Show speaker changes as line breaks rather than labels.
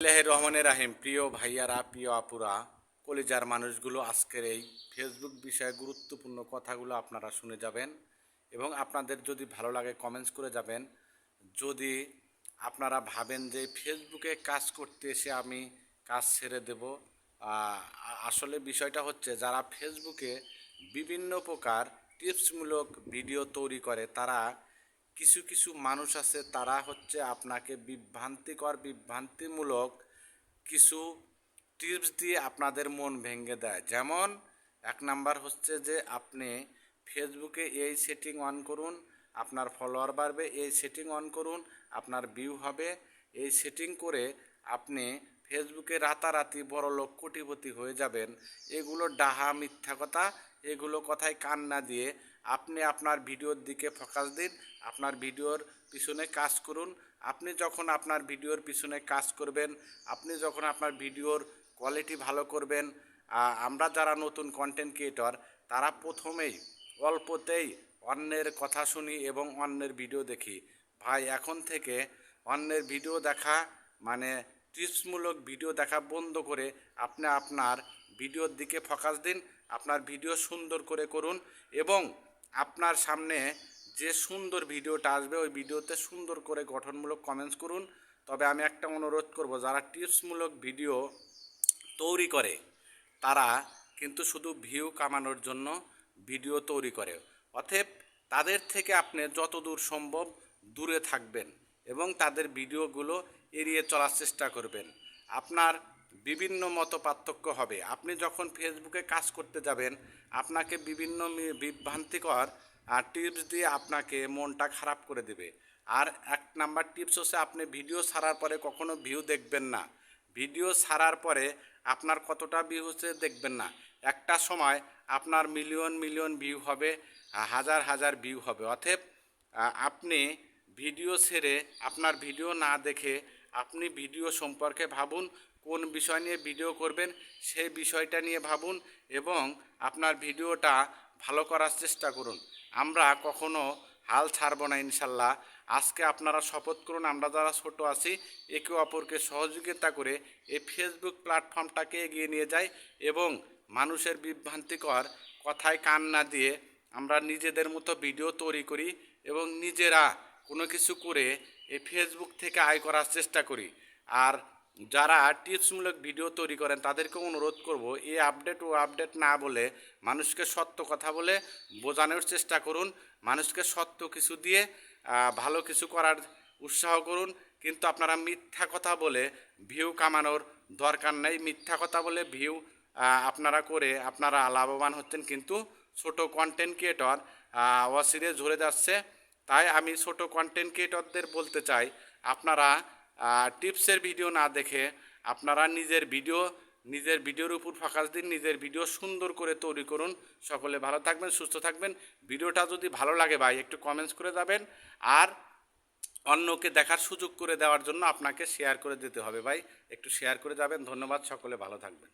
আল্লাহ রহমানের রাহিম। প্রিয় ভাইয়ারা, প্রিয় আপুরা, কলিজার মানুষগুলো, আজকের এই ফেসবুক বিষয়ে গুরুত্বপূর্ণ কথাগুলো আপনারা শুনে যাবেন এবং আপনাদের যদি ভালো লাগে কমেন্টস করে যাবেন। যদি আপনারা ভাবেন যে ফেসবুকে কাজ করতে এসে আমি কাজ ছেড়ে দেব আসলে বিষয়টা হচ্ছে যারা ফেসবুকে বিভিন্ন প্রকার টিপসমূলক ভিডিও তৈরি করে, তারা কিছু কিছু মানুষ আছে, তারা হচ্ছে আপনাকে বিভ্রান্তিকর, বিভ্রান্তিমূলক কিছু টিপস দিয়ে আপনাদের মন ভেঙে দেয়। যেমন, এক নাম্বার হচ্ছে যে আপনি ফেসবুকে এই সেটিং অন করুন, আপনার ফলোয়ার বাড়বে, এই সেটিং অন করুন, আপনার ভিউ হবে। এই সেটিং করে আপনি ফেসবুকে রাতারাতি বড় লোক কোটিপতি হয়ে যাবেন। এগুলো ডাহা মিথ্যা কথা এগুলো কথায় কান না দিয়ে আপনি আপনার ভিডিওর দিকে ফোকাস দিন, আপনার ভিডিওর পিছনে কাজ করুন। আপনি যখন আপনার ভিডিওর পিছনে কাজ করবেন, আপনি যখন আপনার ভিডিওর কোয়ালিটি ভালো করবেন আমরা যারা নতুন কন্টেন্ট ক্রিয়েটর তারা প্রথমেই, অল্পতেই অন্যের কথা শুনি এবং অন্যের ভিডিও দেখি। ভাই, এখন থেকে অন্যের ভিডিও দেখা মানে টিপসমূলক ভিডিও দেখা বন্ধ করে আপনি আপনার ভিডিওর দিকে ফোকাস দিন। আপনার ভিডিও সুন্দর করে করুন এবং আপনার সামনে যে সুন্দর ভিডিওটা আসবে, ওই ভিডিওতে সুন্দর করে গঠনমূলক কমেন্টস করুন। তবে আমি একটা অনুরোধ করব, যারা টিপসমূলক ভিডিও তৈরি করে, তারা কিন্তু শুধু ভিউ কামানোর জন্য ভিডিও তৈরি করে। অতএব তাদের থেকে আপনি যতদূর সম্ভব দূরে থাকবেন এবং তাদের ভিডিওগুলো এড়িয়ে চলার চেষ্টা করবেন। আপনার বিভিন্ন মত পার্থক্য হবে। আপনি যখন ফেসবুকে কাজ করতে যাবেন আপনাকে বিভিন্ন বিভ্রান্তিকর টিপস দিয়ে আপনাকে মনটা খারাপ করে দেবে। আর এক নাম্বার টিপস হচ্ছে আপনি ভিডিও ছাড়ার পরে কখনো ভিউ দেখবেন না। ভিডিও ছাড়ার পরে আপনার কতটা ভিউ হচ্ছে দেখবেন না। একটা সময় আপনার মিলিয়ন মিলিয়ন ভিউ হবে হাজার হাজার ভিউ হবে। আহ, আপনি ভিডিও ছেড়ে আপনার ভিডিও না দেখে আপনি ভিডিও সম্পর্কে ভাবুন কোন বিষয় নিয়ে ভিডিও করবেন সেই বিষয়টা নিয়ে ভাবুন এবং আপনার ভিডিওটা ভালো করার চেষ্টা করুন। আমরা কখনো হাল ছাড়বো না ইনশাল্লাহ। আজকে আপনারা শপথ করুন, আমরা যারা ছোট আছি, একে অপরকে সহযোগিতা করে এই ফেসবুক প্ল্যাটফর্মটাকে এগিয়ে নিয়ে যাই এবং মানুষের বিভ্রান্তিকর কথায় কান না দিয়ে আমরা নিজেদের মতো ভিডিও তৈরি করি এবং নিজেরা কোনো কিছু করে এই ফেসবুক থেকে আয় করার চেষ্টা করি। আর যারা টিপসমূলক ভিডিও তৈরি করেন, তাদেরকে অনুরোধ করব, এই আপডেট ও আপডেট না বলে মানুষকে সত্য কথা বলে বোঝানোর চেষ্টা করুন, মানুষকে সত্য কিছু দিয়ে ভালো কিছু করার উৎসাহ করুন। কিন্তু আপনারা মিথ্যা কথা বলে ভিউ কামানোর দরকার নেই। মিথ্যা কথা বলে ভিউ আপনারা করে আপনারা লাভবান হচ্ছেন। কিন্তু ছোট কন্টেন্ট ক্রিয়েটর অসিরে ঝরে যাচ্ছে। তাই আমি ছোট কন্টেন্ট ক্রিয়েটরদের বলতে চাই, আপনারা টিপসের ভিডিও না দেখে আপনারা নিজের ভিডিও, নিজের ভিডিওর উপর ফোকাস দিন, নিজের ভিডিও সুন্দর করে তৈরি করুন। সকলে ভালো থাকবেন, সুস্থ থাকবেন। ভিডিওটা যদি ভালো লাগে ভাই, একটু কমেন্টস করে যাবেন। আর অন্যকে দেখার সুযোগ করে দেওয়ার জন্য আপনাকে শেয়ার করে দিতে হবে ভাই। একটু শেয়ার করে যাবেন। ধন্যবাদ, সকলে ভালো থাকবেন।